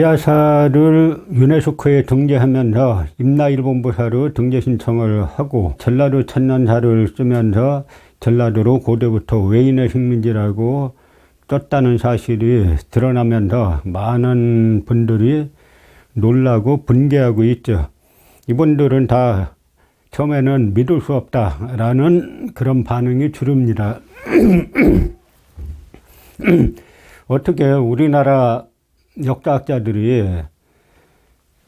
가야사를 유네스코에 등재하면서 임나일본부사로 등재 신청을 하고 전라도 천년사를 쓰면서 전라도로 고대부터 외인의 식민지라고 떴다는 사실이 드러나면서 많은 분들이 놀라고 분개하고 있죠. 이분들은 다 처음에는 믿을 수 없다라는 그런 반응이 주릅니다. 어떻게 우리나라 역사학자들이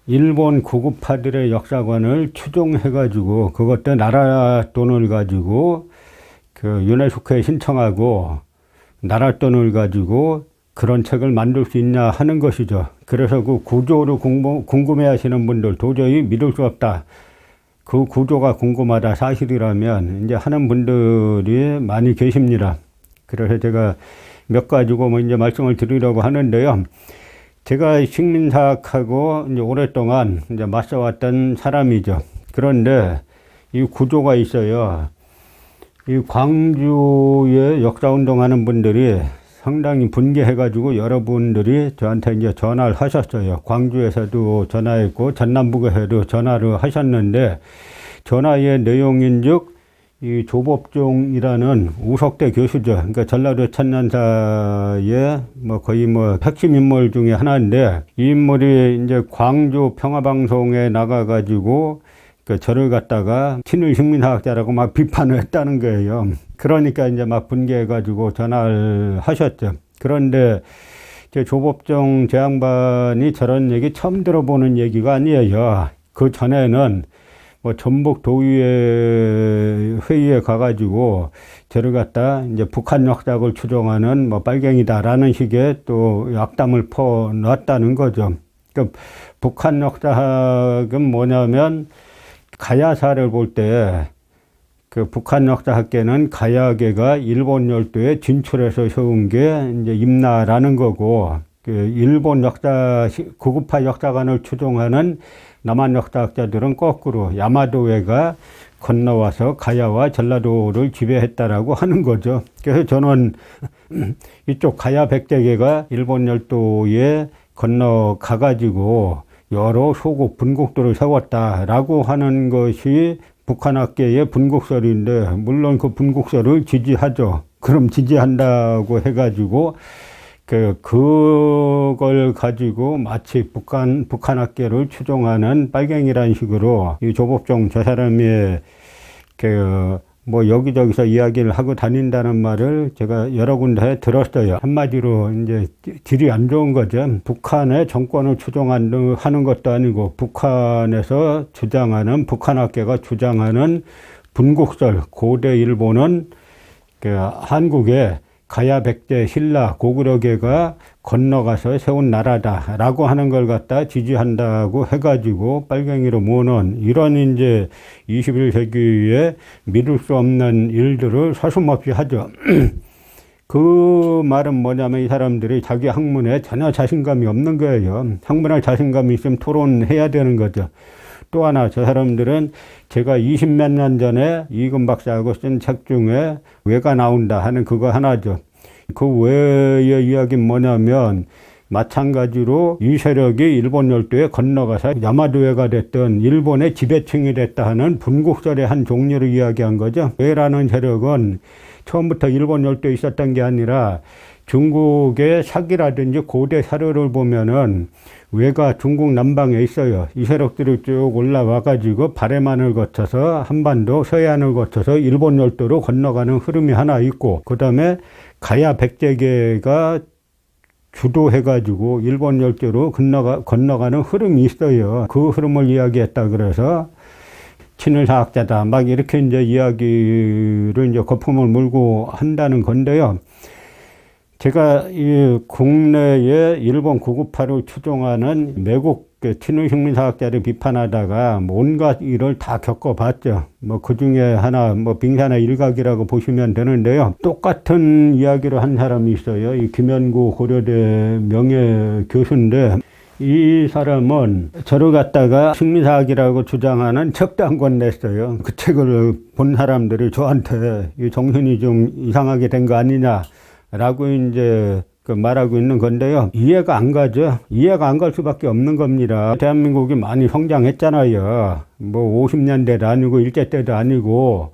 일본 구급파들의 역사관을 추종해가지고 그것도 나라 돈을 가지고 그 유네스코에 신청하고 나라 돈을 가지고 그런 책을 만들 수 있냐 하는 것이죠. 그래서 그 구조를 궁금해 하시는 분들 도저히 믿을 수 없다. 그 구조가 궁금하다 사실이라면 이제 하는 분들이 많이 계십니다. 그래서 제가 몇 가지고 뭐 이제 말씀을 드리려고 하는데요. 제가 식민사학하고 이제 오랫동안 이제 맞서왔던 사람이죠. 그런데 이 구조가 있어요. 이 광주에 역사운동하는 분들이 상당히 분개해가지고 여러분들이 저한테 이제 전화를 하셨어요. 광주에서도 전화했고 전남북에서도 전화를 하셨는데 전화의 내용인 즉, 이 조법종이라는 우석대 교수죠. 그러니까 전라도 천년사의 뭐 거의 뭐 핵심 인물 중에 하나인데 이 인물이 이제 광주 평화방송에 나가가지고 그 저를 갖다가 친일 식민사학자라고 막 비판을 했다는 거예요. 그러니까 이제 막 분개해가지고 전화를 하셨죠. 그런데 제 조법정 재앙반이 저런 얘기 처음 들어보는 얘기가 아니에요. 그 전에는 뭐 전북 도의회 회의에 가가지고 저를 갖다 이제 북한 역작을 추종하는 뭐 빨갱이다라는 식의 또 약담을 퍼놨다는 거죠. 그러니까 북한 역작은 뭐냐면 가야사를 볼 때 그 북한 역사학계는 가야계가 일본 열도에 진출해서 세운 게 이제 임나라는 거고 그 일본 역사 구급파 역사관을 추종하는 남한 역사학자들은 거꾸로 야마도회가 건너와서 가야와 전라도를 지배했다라고 하는 거죠. 그래서 저는 이쪽 가야 백제계가 일본 열도에 건너가 가지고 여러 소국 분국들을 세웠다라고 하는 것이 북한학계의 분국설인데 물론 그 분국설을 지지하죠. 그럼 지지한다고 해가지고 그, 그걸 가지고 마치 북한, 북한 학계를 추종하는 빨갱이라는 식으로 이 조법종 저 사람이 그, 뭐 여기저기서 이야기를 하고 다닌다는 말을 제가 여러 군데 들었어요. 한마디로 이제 질이 안 좋은 거죠. 북한의 정권을 추종하는 것도 아니고 북한에서 주장하는 북한 학계가 주장하는 분국설 고대 일본은 그 한국에 가야 백제 신라 고구려계가 건너가서 세운 나라다라고 하는 걸 갖다 지지한다고 해가지고 빨갱이로 모는 이런 이제 21세기에 믿을 수 없는 일들을 서슴없이 하죠. 그 말은 뭐냐면 이 사람들이 자기 학문에 전혀 자신감이 없는 거예요. 학문에 자신감이 있으면 토론해야 되는 거죠. 또 하나 저 사람들은 제가 20몇 년 전에 이금 박사하고 쓴 책 중에 왜가 나온다 하는 그거 하나죠. 그 외의 이야기는 뭐냐면 마찬가지로 이 세력이 일본 열도에 건너가서 야마도회가 됐던 일본의 지배층이 됐다 하는 분국설의 한 종류를 이야기한 거죠. 왜라는 세력은 처음부터 일본 열도에 있었던 게 아니라 중국의 사기라든지 고대 사료를 보면은 외가 중국 남방에 있어요. 이 세력들이 쭉 올라와 가지고 바레만을 거쳐서 한반도 서해안을 거쳐서 일본 열도로 건너가는 흐름이 하나 있고, 그 다음에 가야 백제계가 주도해가지고 일본 열도로 건너가, 건너가는 흐름이 있어요. 그 흐름을 이야기했다 그래서 친일 사학자다. 막 이렇게 이제 이야기를 이제 거품을 물고 한다는 건데요. 제가 이 국내에 일본 구급파를 추종하는 매국 그 친일 혁명사학자를 비판하다가 온갖 일을 다 겪어봤죠. 뭐 그 중에 하나 뭐 빙산의 일각이라고 보시면 되는데요. 똑같은 이야기를 한 사람이 있어요. 이 김현구 고려대 명예 교수인데 이 사람은 저를 갖다가 식민사학이라고 주장하는 책도 한권 냈어요. 그 책을 본 사람들이 저한테 이 정신이 좀 이상하게 된 거 아니냐. 라고 이제 그 말하고 있는 건데요. 이해가 안 가죠. 이해가 안 갈 수밖에 없는 겁니다. 대한민국이 많이 성장했잖아요. 뭐 50년대도 아니고 일제 때도 아니고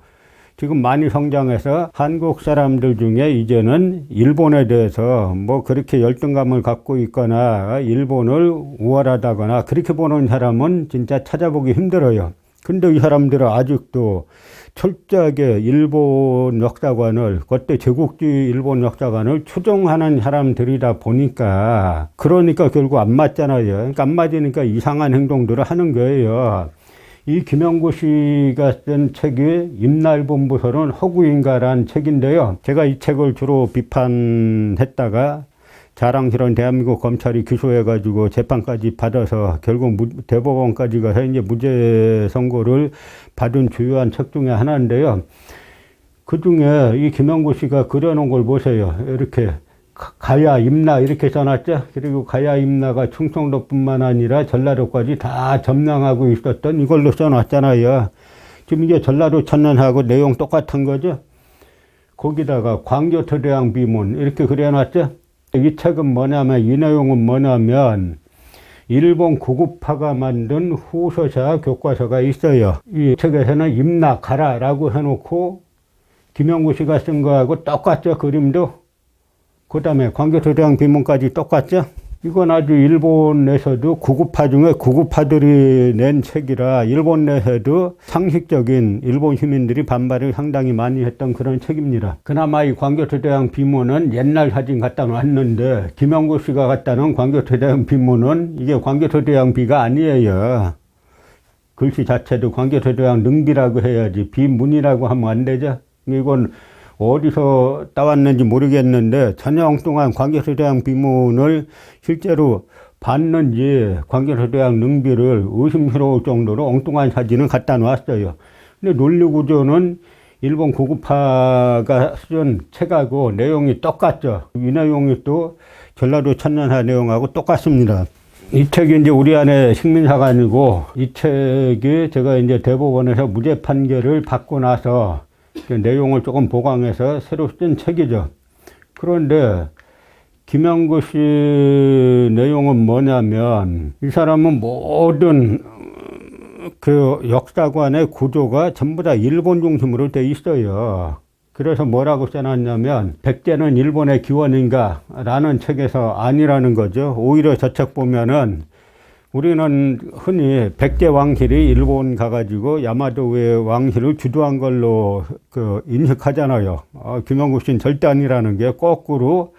지금 많이 성장해서 한국 사람들 중에 이제는 일본에 대해서 뭐 그렇게 열등감을 갖고 있거나 일본을 우월하다거나 그렇게 보는 사람은 진짜 찾아보기 힘들어요. 근데 이 사람들은 아직도 철저하게 일본 역사관을 그때 제국주의 일본 역사관을 추종하는 사람들이다 보니까 그러니까 결국 안 맞잖아요. 그러니까 안 맞으니까 이상한 행동들을 하는 거예요. 이 김영구 씨가 쓴 책이 임날본부설은 허구인가라는 책인데요. 제가 이 책을 주로 비판했다가 자랑스러운 대한민국 검찰이 기소해가지고 재판까지 받아서 결국 무, 대법원까지 가서 이제 무죄 선고를 받은 주요한 책 중에 하나인데요. 그 중에 이 김영구 씨가 그려놓은 걸 보세요. 이렇게 가야 임나 이렇게 써놨죠. 그리고 가야 임나가 충청도뿐만 아니라 전라도까지 다 점령하고 있었던 이걸로 써놨잖아요. 지금 이게 전라도 천년하고 내용 똑같은 거죠. 거기다가 광교토대왕 비문 이렇게 그려놨죠. 이 책은 뭐냐면 이 내용은 뭐냐면 일본 구급파가 만든 후서사 교과서가 있어요. 이 책에서는 임나 가라라고 해놓고 김영구 씨가 쓴 거하고 똑같죠 그림도. 그 다음에 광교토대왕 비문까지 똑같죠. 이건 아주 일본 내에서도 구급파 중에 구급파들이 낸 책이라 일본 내에서도 상식적인 일본 시민들이 반발을 상당히 많이 했던 그런 책입니다. 그나마 이 광교토 대왕 비문은 옛날 사진 갖다 놨는데 김영구 씨가 갖다 놓은 광교토 대왕 비문은 이게 광교토 대왕 비가 아니에요. 글씨 자체도 광교토 대왕 능비라고 해야지 비문이라고 하면 안 되죠. 이건 어디서 따왔는지 모르겠는데 전혀 엉뚱한 광개토대왕 비문을 실제로 봤는지 광개토대왕 능비를 의심스러울 정도로 엉뚱한 사진을 갖다 놨어요. 근데 논리구조는 일본 고급파가 쓴 책하고 내용이 똑같죠. 이 내용이 또 전라도 천년사 내용하고 똑같습니다. 이 책이 이제 우리 안에 식민사가 아니고 이 책이 제가 이제 대법원에서 무죄 판결을 받고 나서 그 내용을 조금 보강해서 새로 쓴 책이죠. 그런데 김영구 씨 내용은 뭐냐면 이 사람은 모든 그 역사관의 구조가 전부 다 일본 중심으로 돼 있어요. 그래서 뭐라고 써놨냐면 백제는 일본의 기원인가 라는 책에서 아니라는 거죠. 오히려 저 책 보면은 우리는 흔히 백제 왕실이 일본 가가지고 야마도의 왕실을 주도한 걸로 그 인식하잖아요. 어, 김영국 씨는 절대 아니라는 게 거꾸로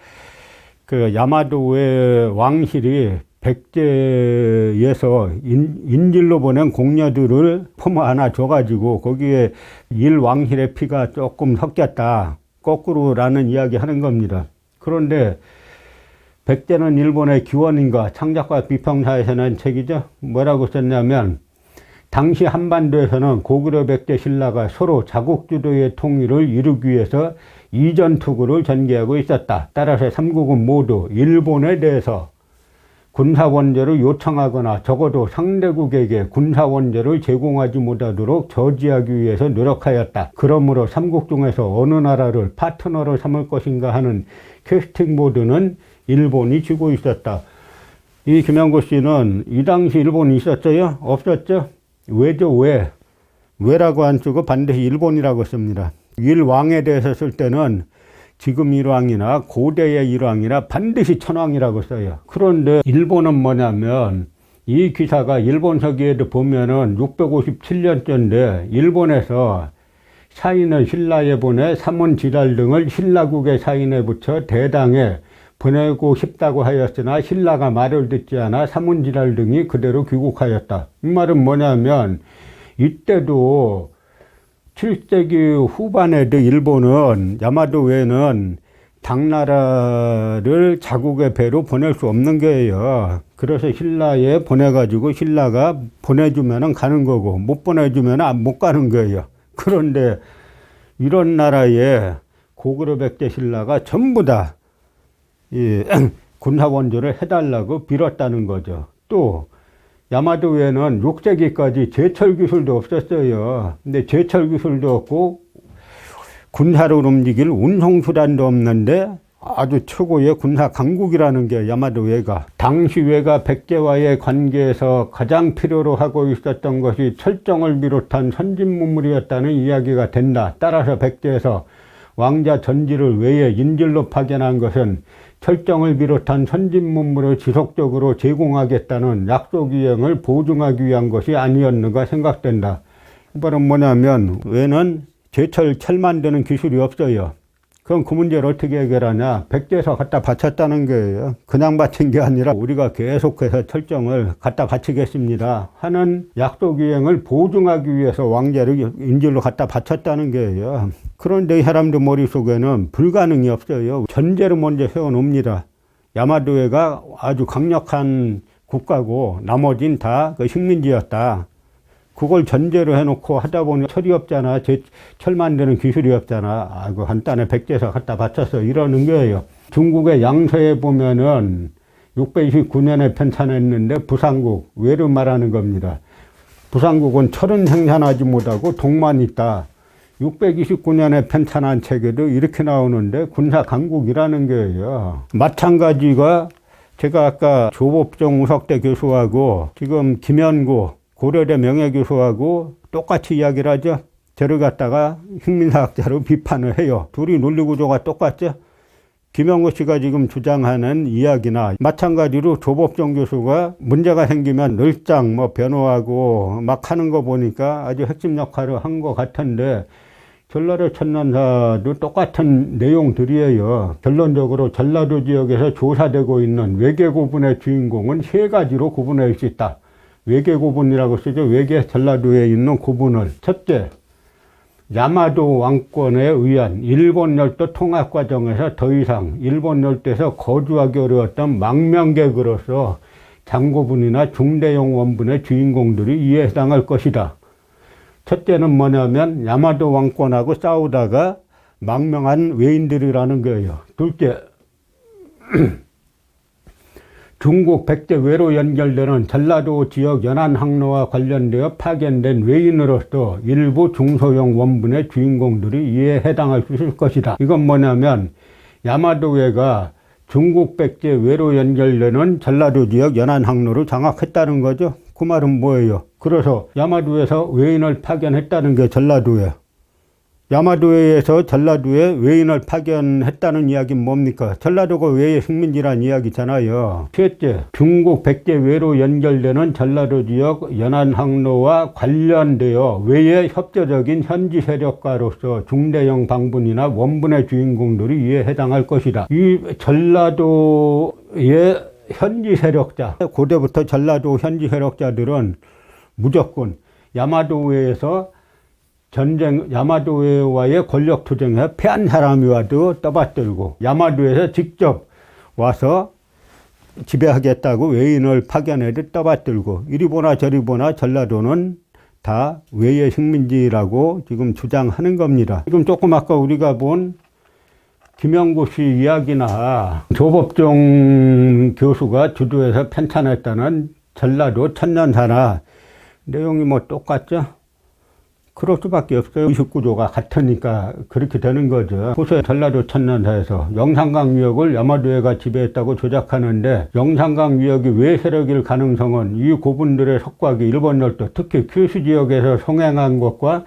그 야마도의 왕실이 백제에서 인, 인질로 보낸 공녀들을 품 하나 줘가지고 거기에 일왕실의 피가 조금 섞였다. 거꾸로라는 이야기 하는 겁니다. 그런데 백제는 일본의 기원인가 창작과 비평사에서는 책이죠. 뭐라고 썼냐면 당시 한반도에서는 고구려 백제 신라가 서로 자국 주도의 통일을 이루기 위해서 이전 투구를 전개하고 있었다. 따라서 삼국은 모두 일본에 대해서 군사 원조를 요청하거나 적어도 상대국에게 군사 원조를 제공하지 못하도록 저지하기 위해서 노력하였다. 그러므로 삼국 중에서 어느 나라를 파트너로 삼을 것인가 하는 캐스팅 모드는 일본이 쥐고 있었다. 이 김영구 씨는 이 당시 일본이 있었어요? 없었죠? 왜죠? 왜? 왜라고 안 쓰고 반드시 일본이라고 씁니다. 일왕에 대해서 쓸 때는 지금 일왕이나 고대의 일왕이나 반드시 천왕이라고 써요. 그런데 일본은 뭐냐면 이 기사가 일본 서기에도 보면은 657년째인데 일본에서 사인을 신라에 보내 삼원 지랄 등을 신라국의 사인에 붙여 대당에 보내고 싶다고 하였으나 신라가 말을 듣지 않아 사문지랄 등이 그대로 귀국하였다. 이 말은 뭐냐면 이때도 7세기 후반에도 일본은 야마도 외에는 당나라를 자국의 배로 보낼 수 없는 거예요. 그래서 신라에 보내가지고 신라가 보내주면 가는 거고 못 보내주면 못 가는 거예요. 그런데 이런 나라에 고구려 백제 신라가 전부 다 이 군사원조를 해달라고 빌었다는 거죠. 또 야마도에는 6세기까지 제철 기술도 없었어요. 근데 제철 기술도 없고 군사를 움직일 운송수단도 없는데 아주 최고의 군사 강국이라는 게 야마도 외가 당시 외가 백제와의 관계에서 가장 필요로 하고 있었던 것이 철정을 비롯한 선진 문물이었다는 이야기가 된다. 따라서 백제에서 왕자 전지를 외에 인질로 파견한 것은 철정을 비롯한 선진 문물을 지속적으로 제공하겠다는 약속 이행을 보증하기 위한 것이 아니었는가 생각된다. 이 말은 뭐냐면 외는 제철 철 만드는 기술이 없어요. 그럼 그 문제를 어떻게 해결하냐? 백제에서 갖다 바쳤다는 거예요. 그냥 바친 게 아니라 우리가 계속해서 철정을 갖다 바치겠습니다. 하는 약속 이행을 보증하기 위해서 왕자를 인질로 갖다 바쳤다는 거예요. 그런데 이 사람들 머릿속에는 불가능이 없어요. 전제를 먼저 세워놓습니다. 야마도에가 아주 강력한 국가고 나머진 다 그 식민지였다. 그걸 전제로 해놓고 하다 보니 철이 없잖아. 제, 철 만드는 기술이 없잖아. 아이고, 한딴에 백제에서 갖다 바쳤어. 이러는 거예요. 중국의 양서에 보면은 629년에 편찬했는데 부산국, 외를 말하는 겁니다. 부산국은 철은 생산하지 못하고 동만 있다. 629년에 편찬한 책에도 이렇게 나오는데 군사 강국이라는 거예요. 마찬가지가 제가 아까 조법종 우석대 교수하고 지금 김현구 고려대 명예교수하고 똑같이 이야기를 하죠. 저를 갖다가 흉민사학자로 비판을 해요. 둘이 논리구조가 똑같죠. 김영구 씨가 지금 주장하는 이야기나 마찬가지로 조법정 교수가 문제가 생기면 늘장 뭐 변호하고 막 하는 거 보니까 아주 핵심 역할을 한 것 같은데 전라도 천난사도 똑같은 내용들이에요. 결론적으로 전라도 지역에서 조사되고 있는 외계 고분의 주인공은 세 가지로 구분할 수 있다. 외계 고분이라고 쓰죠. 외계 전라도에 있는 고분을. 첫째, 야마도 왕권에 의한 일본 열도 통합 과정에서 더 이상 일본 열도에서 거주하기 어려웠던 망명객으로서 장고분이나 중대형 원분의 주인공들이 이에 해당할 것이다. 첫째는 뭐냐면 야마도 왕권하고 싸우다가 망명한 외인들이라는 거예요. 둘째, 중국 백제 외로 연결되는 전라도 지역 연안 항로와 관련되어 파견된 외인으로서 일부 중소형 원분의 주인공들이 이에 해당할 수 있을 것이다. 이건 뭐냐면 야마도해가 중국 백제 외로 연결되는 전라도 지역 연안 항로를 장악했다는 거죠. 그 말은 뭐예요? 그래서 야마도에서 외인을 파견했다는 게 전라도에 야마도에서 전라도에 외인을 파견했다는 이야기는 뭡니까? 전라도가 외의 식민지란 이야기잖아요. 셋째, 중국 백제 외로 연결되는 전라도 지역 연안 항로와 관련되어 외의 협조적인 현지 세력가로서 중대형 방분이나 원분의 주인공들이 이에 해당할 것이다. 이 전라도의 현지 세력자, 고대부터 전라도 현지 세력자들은 무조건 야마도에서 전쟁 야마도와의 권력 투쟁에 패한 사람이 와도 떠받들고 야마도에서 직접 와서 지배하겠다고 외인을 파견해도 떠받들고 이리 보나 저리 보나 전라도는 다 외의 식민지라고 지금 주장하는 겁니다. 지금 조금 아까 우리가 본 김영구 씨 이야기나 조법종 교수가 주도해서 편찬했다는 전라도 천년사나 내용이 뭐 똑같죠? 그럴 수밖에 없어요. 29조가 같으니까 그렇게 되는 거죠. 호소의 전라도 천년사에서 영산강 위역을 야마도해가 지배했다고 조작하는데 영산강 위역이 왜 세력일 가능성은 이 고분들의 석곽이 일본 열도 특히 큐슈 지역에서 성행한 것과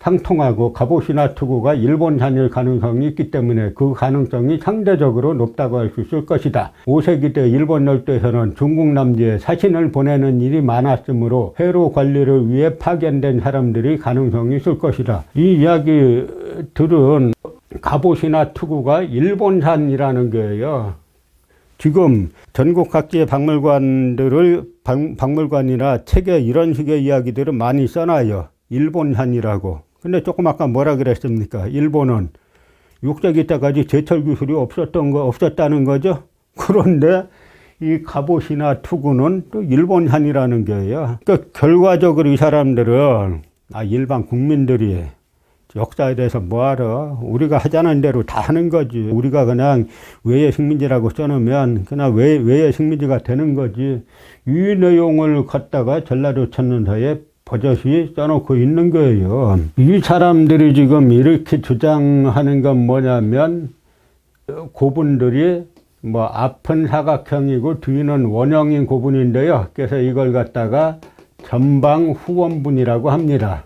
상통하고 갑옷이나 투구가 일본산일 가능성이 있기 때문에 그 가능성이 상대적으로 높다고 할 수 있을 것이다. 5세기 때 일본 열도에서는 중국 남지에 사신을 보내는 일이 많았으므로 회로 관리를 위해 파견된 사람들이 가능성이 있을 것이다. 이 이야기 들은 갑옷이나 투구가 일본산이라는 거예요. 지금 전국 각지의 박물관들을 박, 물관이나 책에 이런 식의 이야기들을 많이 써놔요. 일본산이라고. 근데 조금 아까 뭐라 그랬습니까? 일본은 6세기 때까지 제철 기술이 없었던 거, 없었다는 거죠. 그런데 이 갑옷이나 투구는 또 일본산이라는 거예요. 그러니까 결과적으로 이 사람들은 아, 일반 국민들이 역사에 대해서 뭐하러 우리가 하자는 대로 다 하는 거지 우리가 그냥 외의 식민지라고 써놓으면 그냥 외, 외의 식민지가 되는 거지 이 내용을 갖다가 전라도 천년사에 버젓이 써놓고 있는 거예요. 이 사람들이 지금 이렇게 주장하는 건 뭐냐면 고분들이 뭐 앞은 사각형이고 뒤는 원형인 고분인데요. 그래서 이걸 갖다가 전방 후원분이라고 합니다.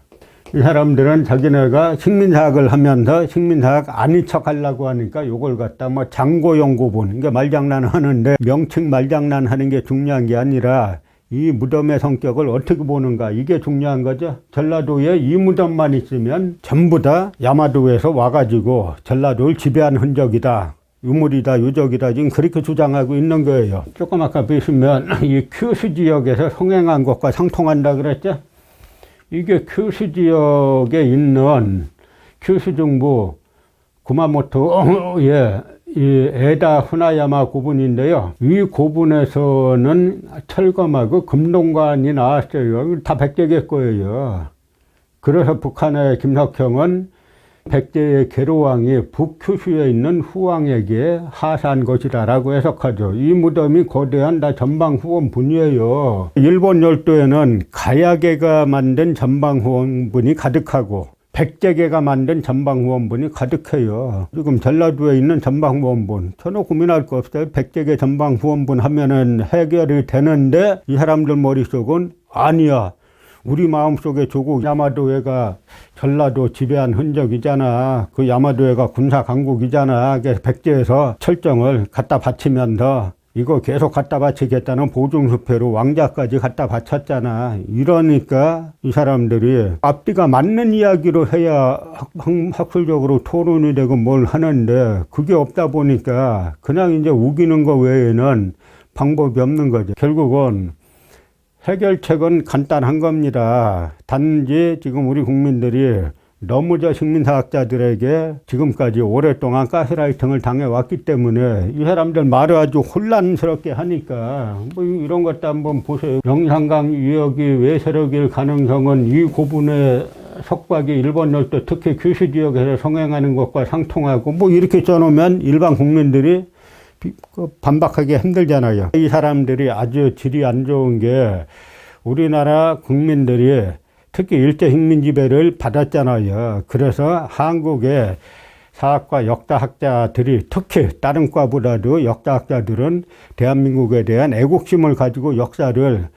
이 사람들은 자기네가 식민사학을 하면서 식민사학 아닌 척 하려고 하니까 요걸 갖다 뭐 장고용 고분, 그러니까 말장난 하는데 명칭 말장난 하는 게 중요한 게 아니라 이 무덤의 성격을 어떻게 보는가 이게 중요한 거죠. 전라도에 이 무덤만 있으면 전부 다 야마도에서 와가지고 전라도를 지배한 흔적이다. 유물이다, 유적이다, 지금 그렇게 주장하고 있는 거예요. 조금 아까 보시면 이 큐스 지역에서 성행한 것과 상통한다 그랬죠? 이게 큐스 지역에 있는 큐스 정부 구마모토의 이 에다 후나야마 고분인데요. 이 고분에서는 철검하고 금동관이 나왔어요. 다 백제계 거예요. 그래서 북한의 김석형은 백제의 계로왕이 북큐슈에 있는 후왕에게 하사한 것이다라고 해석하죠. 이 무덤이 거대한 다 전방 후원분이에요. 일본 열도에는 가야계가 만든 전방 후원분이 가득하고 백제계가 만든 전방 후원분이 가득해요. 지금 전라도에 있는 전방 후원분 전혀 고민할 거 없어요. 백제계 전방 후원분 하면은 해결이 되는데 이 사람들 머릿속은 아니야. 우리 마음속에 조국 야마도해가 전라도 지배한 흔적이잖아. 그 야마도해가 군사 강국이잖아. 그래서 백제에서 철정을 갖다 바치면서 이거 계속 갖다 바치겠다는 보증수표로 왕자까지 갖다 바쳤잖아. 이러니까 이 사람들이 앞뒤가 맞는 이야기로 해야 학, 학술적으로 토론이 되고 뭘 하는데 그게 없다 보니까 그냥 이제 우기는 거 외에는 방법이 없는 거죠. 결국은 해결책은 간단한 겁니다. 단지 지금 우리 국민들이 너무 저 식민사학자들에게 지금까지 오랫동안 가스라이팅을 당해왔기 때문에 이 사람들 말을 아주 혼란스럽게 하니까 뭐 이런 것도 한번 보세요. 영산강 유역이 외세력일 가능성은 이 고분의 석박이 일본 열도 특히 규슈 지역에서 성행하는 것과 상통하고 뭐 이렇게 써놓으면 일반 국민들이 비- 그 반박하기 힘들잖아요. 이 사람들이 아주 질이 안 좋은 게 우리나라 국민들이 특히 일제 식민 지배를 받았잖아요. 그래서 한국의 사학과 역사학자들이 특히 다른 과보다도 역사학자들은 대한민국에 대한 애국심을 가지고 역사를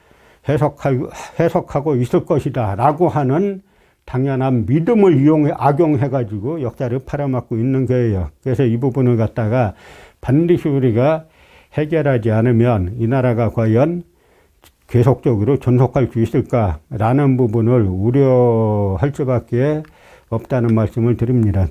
해석하고, 해석하고 있을 것이다 라고 하는 당연한 믿음을 이용해 악용해 가지고 역사를 팔아먹고 있는 거예요. 그래서 이 부분을 갖다가 반드시 우리가 해결하지 않으면 이 나라가 과연 계속적으로 존속할 수 있을까라는 부분을 우려할 수밖에 없다는 말씀을 드립니다.